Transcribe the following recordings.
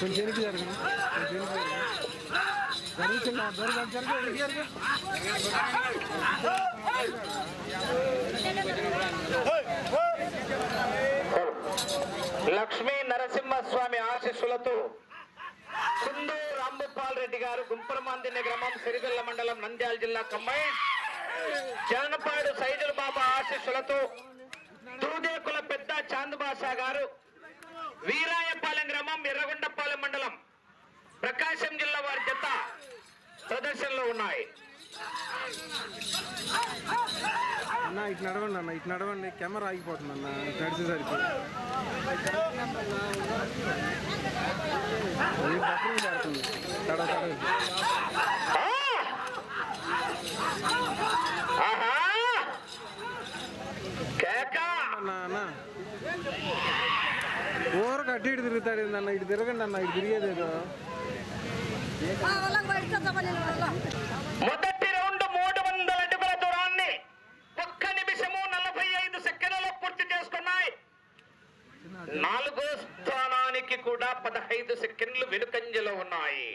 కొంచెం వెనక్కి జరగను కొంచెం వెనక్కి జరగను జరుగుతున్నా జరగదు జరగదు లక్ష్మీ నరసింహస్వామి ఆశీస్సులతో కుందూ రాంభూపాల్ రెడ్డి గారు గుంపరమాందిన గ్రామం సిరిగల్ల మండలం నంద్యాల జిల్లా కమ్మాయి జానపాడు సైజుల బాబా ఆశీస్సులతో తూదేకుల పెద్ద చాందుబాషా గారు వీరాయపాలెం గ్రామం ఎర్రగొండపాలెం మండలం ప్రకాశం జిల్లా వారి జత ప్రదర్శనలో ఉన్నాయి. అన్న ఇటు నడవండి అన్న ఇటు నడవండి. కెమెరా ఆగిపోతుంది అన్న ఇటు నడిచేసరికి బట్టలు పడుతుంది తడ! అన్న. అన్న కట్టి ఇటు తిరుగుతాడు ఏందన్న? ఇటు తిరగండి అన్న ఇటు తిరిగేదేదో. మొదటి రౌండ్ మూడు వందల అడుగుల దూరాన్ని ఒక్క నిమిషము నలభై ఐదు సెకండ్లలో పూర్తి చేసుకున్నాయి. నాలుగో స్థానానికి కూడా పదహైదు సెకండ్లు వెనుకంజలో ఉన్నాయి.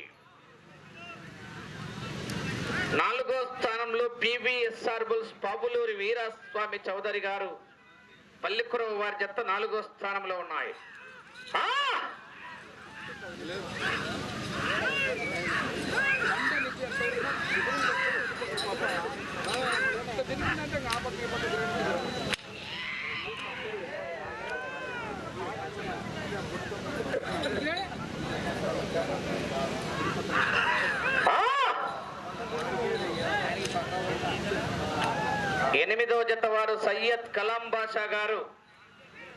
నాలుగో స్థానంలో పివిఎస్ఆర్ బుల్స్ పాపులూరి వీరాస్వామి చౌదరి గారు పల్లికురవ వారి జత నాలుగో స్థానంలో ఉన్నాయి. ఎనిమిదో జత వారు సయ్యద్ కలాం బాషా గారు.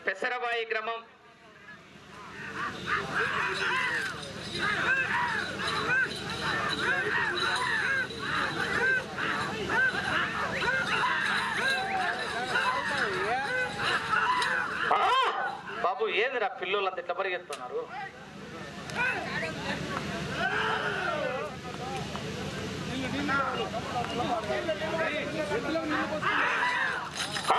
పెసరబాయి గ్రామం. బాబు ఏందిరా పిల్లలంతా ఇట్లా పరిగెత్తున్నారు ఆ!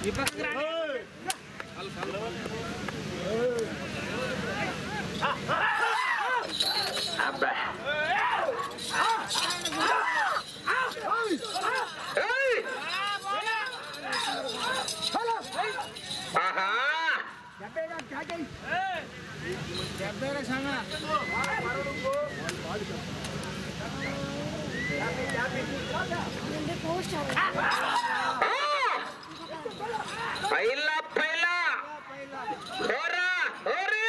ఈ పక్కకు పైలా పైలా. హోరా హోరే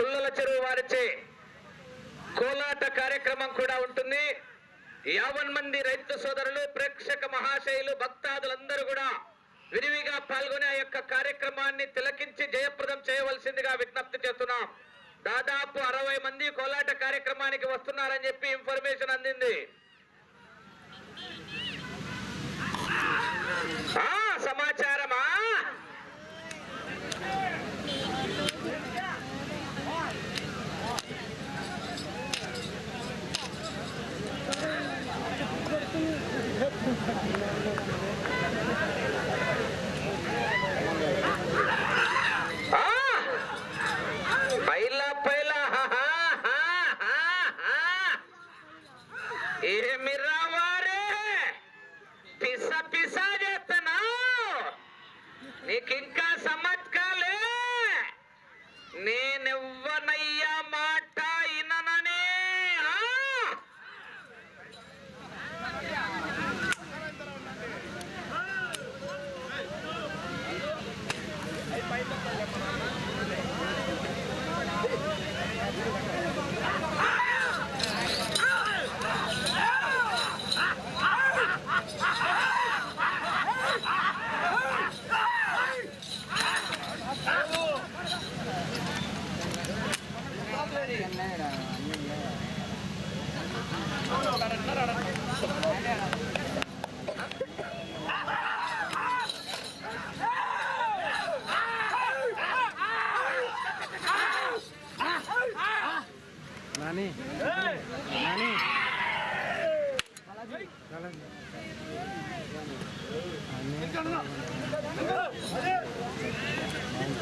రుల్లల చెరువు వారిచే కోలాట కార్యక్రమం కూడా ఉంటుంది. యావన్ మంది రైతు సోదరులు ప్రేక్షక మహాశైలు భక్తాదులందరూ కూడా విరివిగా పాల్గొని ఆ యొక్క కార్యక్రమాన్ని తిలకించి జయప్రదం చేయవలసిందిగా విజ్ఞప్తి చేస్తున్నాం. దాదాపు అరవై మంది కోలాట కార్యక్రమానికి వస్తున్నారని చెప్పి ఇన్ఫర్మేషన్ అందింది. సమాచారం どうも。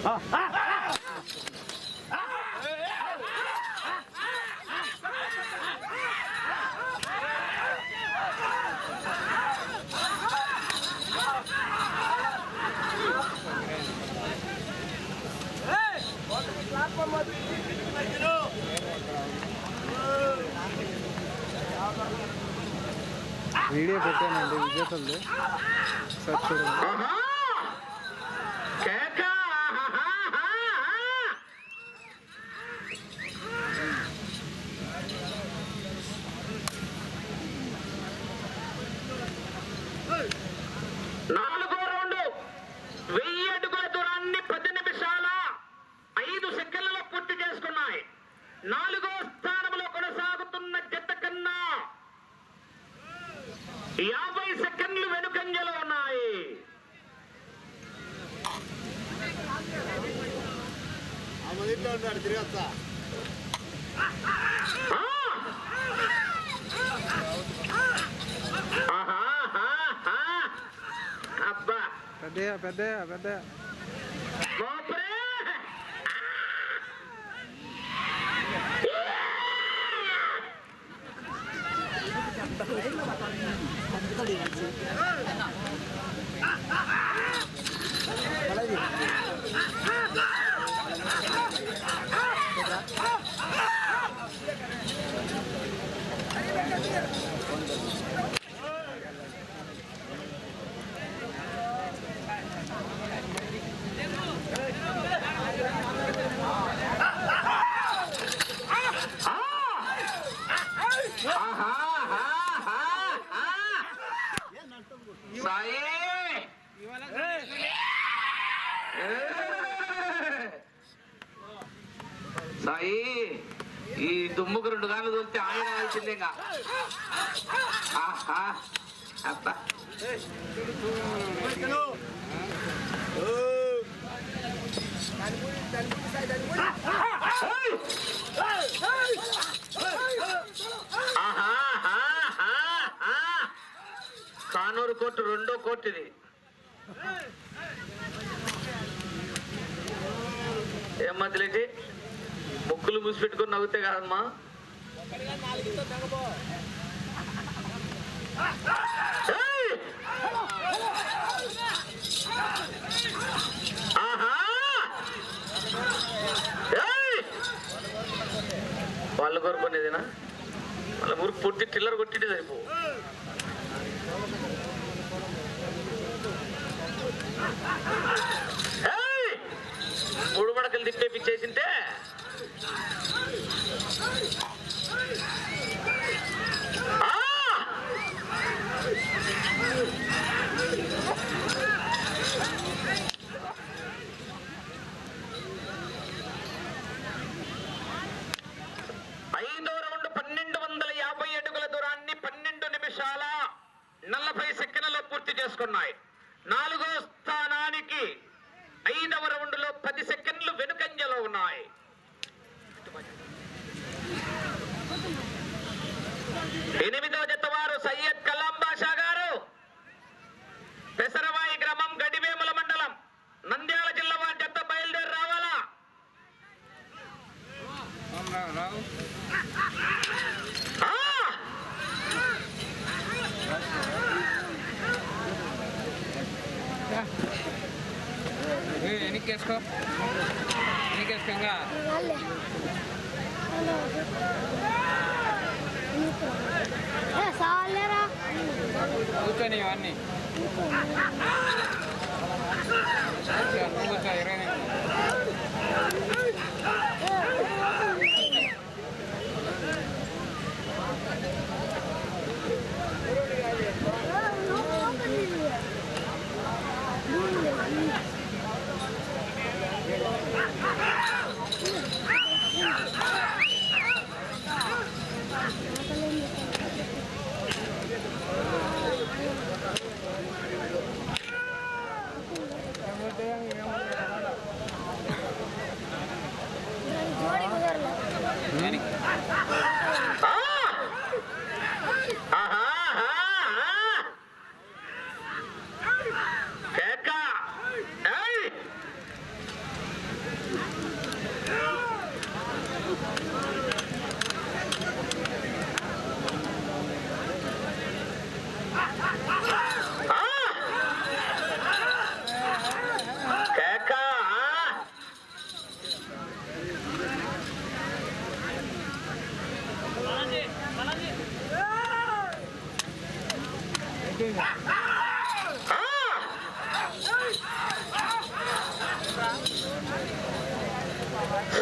Ah! ah! పెట్టానండి విజేతల్ది సర్చ్ చూడండి పెద్దయ్య పెద్దయ్య పెద్దయ్య ఇక కానూరు కోర్టు రెండో కోర్టు ఇది ఏమ్మా తెలియటి ముక్కులు మూసిపెట్టుకుని నవ్వుతే కాదమ్మా. వాళ్ళ కొరకునేదేనా? వాళ్ళ ఊరు పొట్టి టిల్లర్ కొట్టింటే సరిపో. మూడు మడకలు తిప్పేపించేసింటే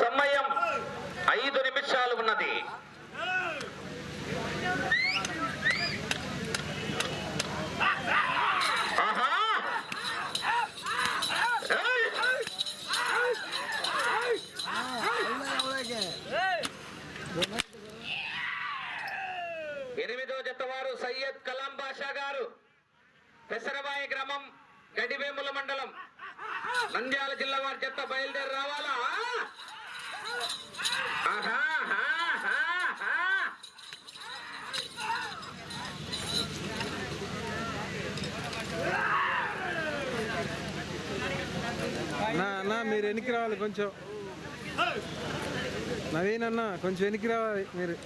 సమయం ఐదు నిమిషాలు ఉన్నది. నంద్యాల జిల్లా వారి చెత్త బయలుదేరి రావాలా? నా అన్న మీరు వెనక్కి రావాలి కొంచెం. నవీన్ అన్న కొంచెం వెనక్కి రావాలి మీరు.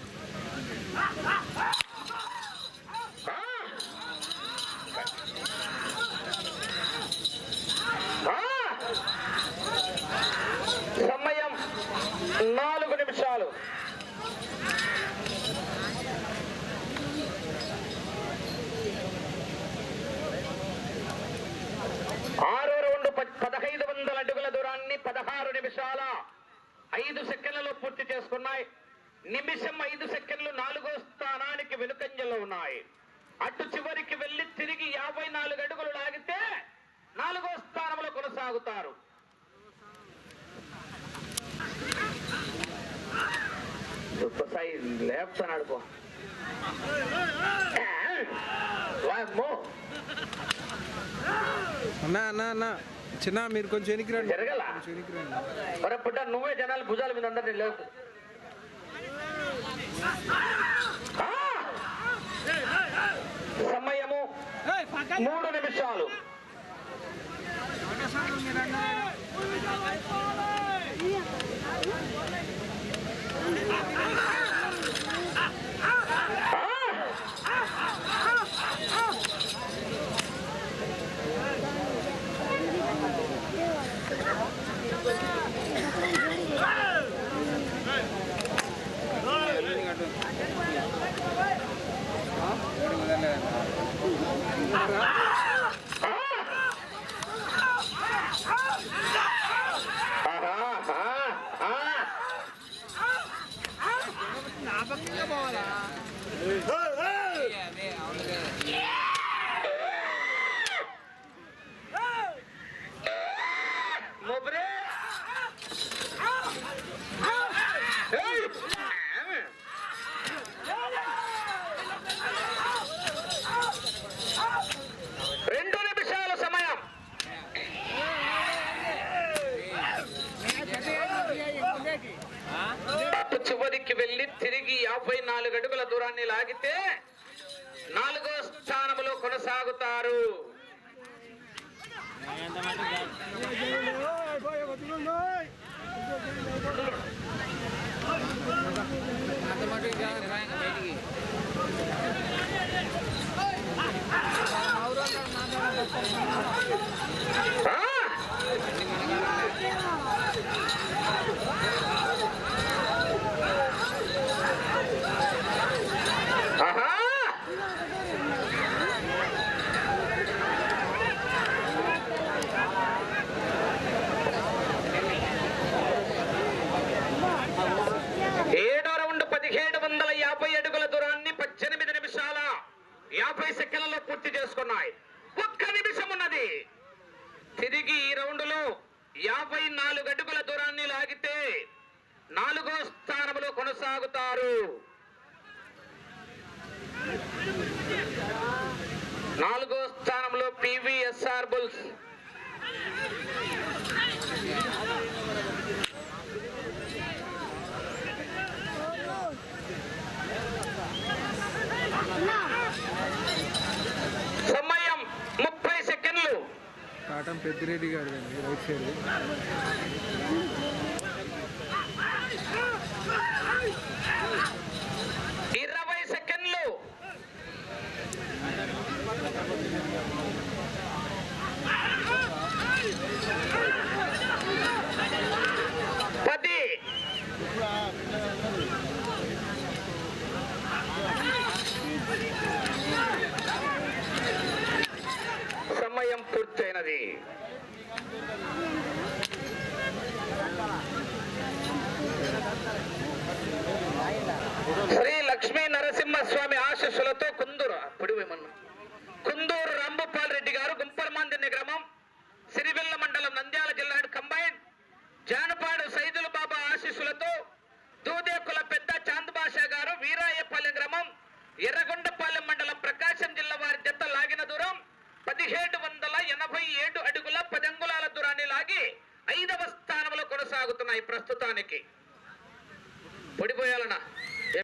ఇచ్చాను పదహారు నిమిషాల ఐదు సెకండ్లలో పూర్తి చేసుకున్నాయి. నిమిషం ఐదు సెకండ్లు నాలుగో స్థానానికి వెనుకంజలో ఉన్నాయి. అటు చివరికి వెళ్ళి తిరిగి యాభై నాలుగు అడుగులు లాగితే నాలుగో స్థానంలో కొనసాగుతారు. సాయి లేపుతున్నాడు పో అన్నా అన్నా అన్నా. చిన్న మీరు కొంచెం రండి జరగల? మరి పుట్ట నువ్వే జనాలు భుజాల మీద అందరినీ లేవు! సమయము మూడు నిమిషాలు ఆహా, ఆ, ఆ. మొబరే. ఏయ్! రెండు నిమిషాల సమయం అటు చివరికి వెళ్ళి తిరిగి యాభై నాలుగు అడుగుల లాగితే నాలుగో స్థానంలో కొనసాగుతారు ఆ? ఆహా! ఏడో రౌండ్ పదిహేడు వందల యాభై అడుగుల దూరాన్ని పద్దెనిమిది నిమిషాల యాభై సెకండ్లలో పూర్తి చేసుకున్నాయి ఒక్క నిమిషం ఉన్నది తిరిగి ఈ రౌండ్లో యాభై నాలుగు అడుగుల దూరాన్ని లాగితే నాలుగో స్థానంలో కొనసాగుతారు నాలుగో స్థానంలో పివిఎస్ఆర్ బుల్స్ సమయం ముప్పై సెకండ్లు కాటం పెద్దిరెడ్డి గారు రైట్ సైడ్.